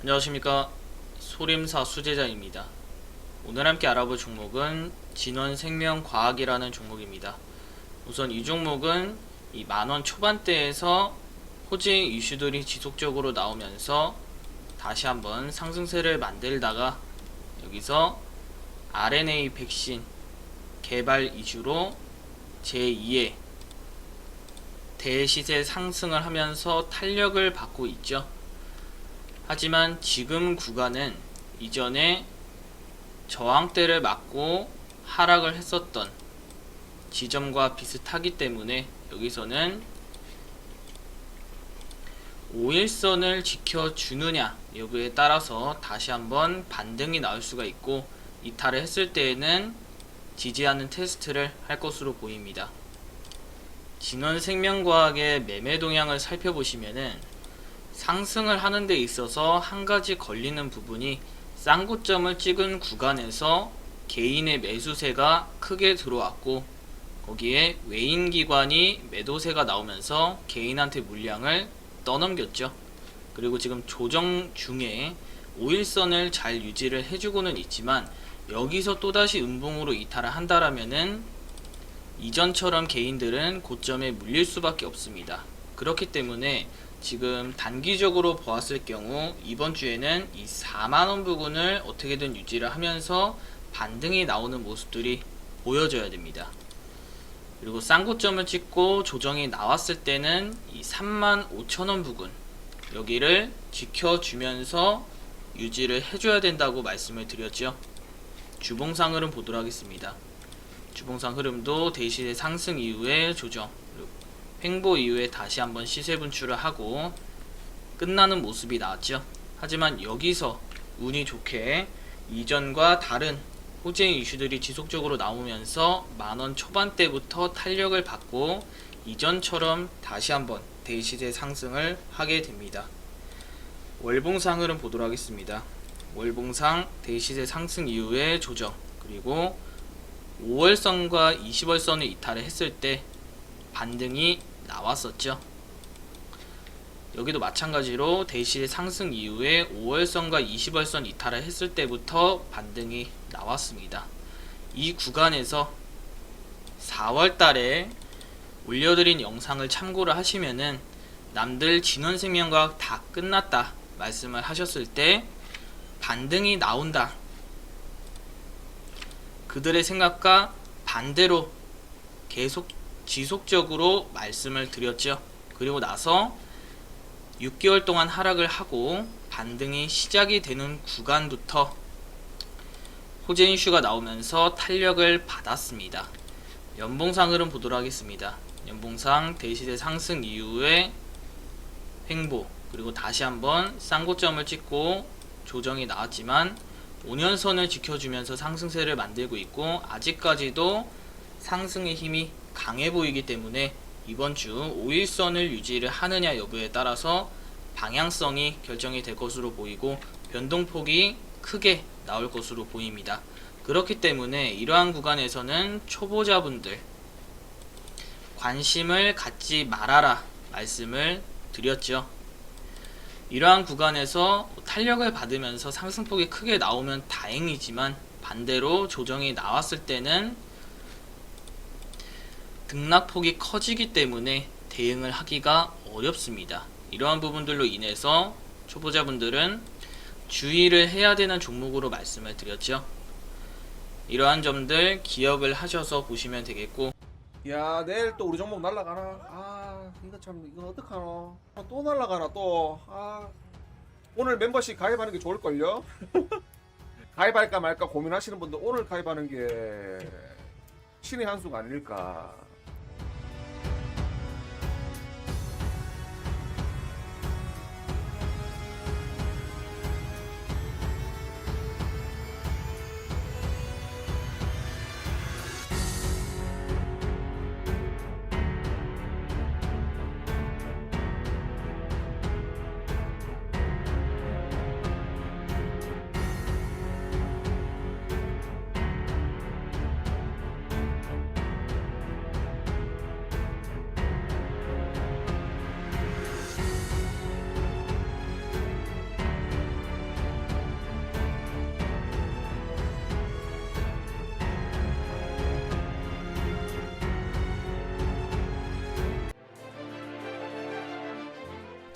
안녕하십니까 소림사 수제자입니다. 오늘 함께 알아볼 종목은 진원생명과학이라는 종목입니다. 우선 이 종목은 이 만원 초반대에서 호재 이슈들이 지속적으로 나오면서 다시 한번 상승세를 만들다가 여기서 RNA 백신 개발 이슈로 제2의 대시세 상승을 하면서 탄력을 받고 있죠. 하지만 지금 구간은 이전에 저항대를 맞고 하락을 했었던 지점과 비슷하기 때문에 여기서는 5일선을 지켜주느냐 여부에 따라서 다시 한번 반등이 나올 수가 있고 이탈을 했을 때에는 지지하는 테스트를 할 것으로 보입니다. 진원생명과학의 매매 동향을 살펴보시면은 상승을 하는 데 있어서 한 가지 걸리는 부분이 쌍고점을 찍은 구간에서 개인의 매수세가 크게 들어왔고 거기에 외인 기관이 매도세가 나오면서 개인한테 물량을 떠넘겼죠. 그리고 지금 조정 중에 5일선을 잘 유지를 해주고는 있지만 여기서 또다시 음봉으로 이탈을 한다라면은 이전처럼 개인들은 고점에 물릴 수밖에 없습니다. 그렇기 때문에 지금 단기적으로 보았을 경우 이번 주에는 이 4만원 부근을 어떻게든 유지를 하면서 반등이 나오는 모습들이 보여져야 됩니다. 그리고 쌍고점을 찍고 조정이 나왔을 때는 이 3만 5천원 부근 여기를 지켜주면서 유지를 해줘야 된다고 말씀을 드렸죠. 주봉상 흐름 보도록 하겠습니다. 주봉상 흐름도 대시의 상승 이후에 조정 횡보 이후에 다시 한번 시세 분출을 하고 끝나는 모습이 나왔죠. 하지만 여기서 운이 좋게 이전과 다른 호재 이슈들이 지속적으로 나오면서 만원 초반대부터 탄력을 받고 이전처럼 다시 한번 대시세 상승을 하게 됩니다. 월봉상 흐름 보도록 하겠습니다. 월봉상 대시세 상승 이후에 조정 그리고 5월선과 20월선을 이탈을 했을 때 반등이 나왔었죠. 여기도 마찬가지로 대시의 상승 이후에 5월선과 20월선 이탈을 했을 때부터 반등이 나왔습니다. 이 구간에서 4월 달에 올려드린 영상을 참고를 하시면은 남들 진원생명과학 다 끝났다 말씀을 하셨을 때 반등이 나온다. 그들의 생각과 반대로 계속 지속적으로 말씀을 드렸죠. 그리고 나서 6개월 동안 하락을 하고 반등이 시작이 되는 구간부터 호재 이슈가 나오면서 탄력을 받았습니다. 연봉상 흐름 보도록 하겠습니다. 연봉상 대시세 상승 이후에 횡보 그리고 다시 한번 쌍고점을 찍고 조정이 나왔지만 5년선을 지켜주면서 상승세를 만들고 있고 아직까지도 상승의 힘이 강해 보이기 때문에 이번 주 5일선을 유지를 하느냐 여부에 따라서 방향성이 결정이 될 것으로 보이고 변동폭이 크게 나올 것으로 보입니다. 그렇기 때문에 이러한 구간에서는 초보자분들 관심을 갖지 말아라 말씀을 드렸죠. 이러한 구간에서 탄력을 받으면서 상승폭이 크게 나오면 다행이지만 반대로 조정이 나왔을 때는 등락폭이 커지기 때문에 대응을 하기가 어렵습니다. 이러한 부분들로 인해서 초보자분들은 주의를 해야 되는 종목으로 말씀을 드렸죠. 이러한 점들 기억을 하셔서 보시면 되겠고 야 내일 또 우리 종목 날라가나? 아 이거 참 이거 어떡하노? 아, 또 날라가나 또? 아 오늘 멤버십 가입하는 게 좋을걸요? 가입할까 말까 고민하시는 분들 오늘 가입하는 게 신의 한 수가 아닐까?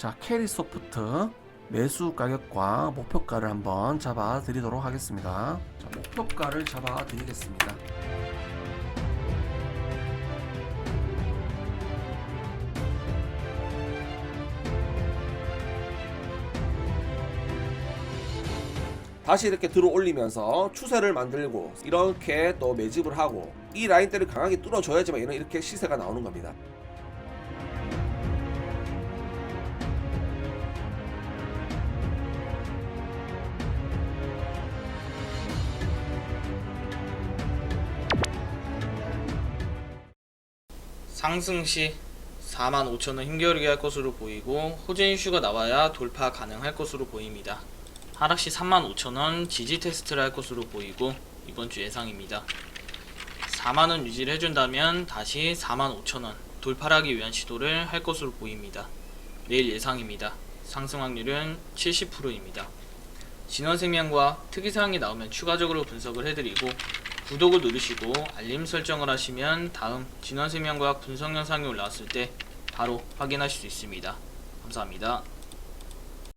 자, 캐리 소프트 매수 가격과 목표가를 한번 잡아 드리도록 하겠습니다. 자, 목표가를 잡아 드리겠습니다. 다시 이렇게 들어 올리면서 추세를 만들고 이렇게 또 매집을 하고 이 라인대를 강하게 뚫어줘야지만 얘는 이렇게 시세가 나오는 겁니다. 상승 시 45,000원 힘겨루기 할 것으로 보이고 호재 이슈가 나와야 돌파 가능할 것으로 보입니다. 하락 시 35,000원 지지 테스트를 할 것으로 보이고 이번 주 예상입니다. 4만원 유지를 해준다면 다시 45,000원 돌파하기 위한 시도를 할 것으로 보입니다. 내일 예상입니다. 상승 확률은 70%입니다. 진원 생명과 특이사항이 나오면 추가적으로 분석을 해드리고 구독을 누르시고 알림 설정을 하시면 다음 진원생명과학 분석 영상이 올라왔을 때 바로 확인하실 수 있습니다. 감사합니다.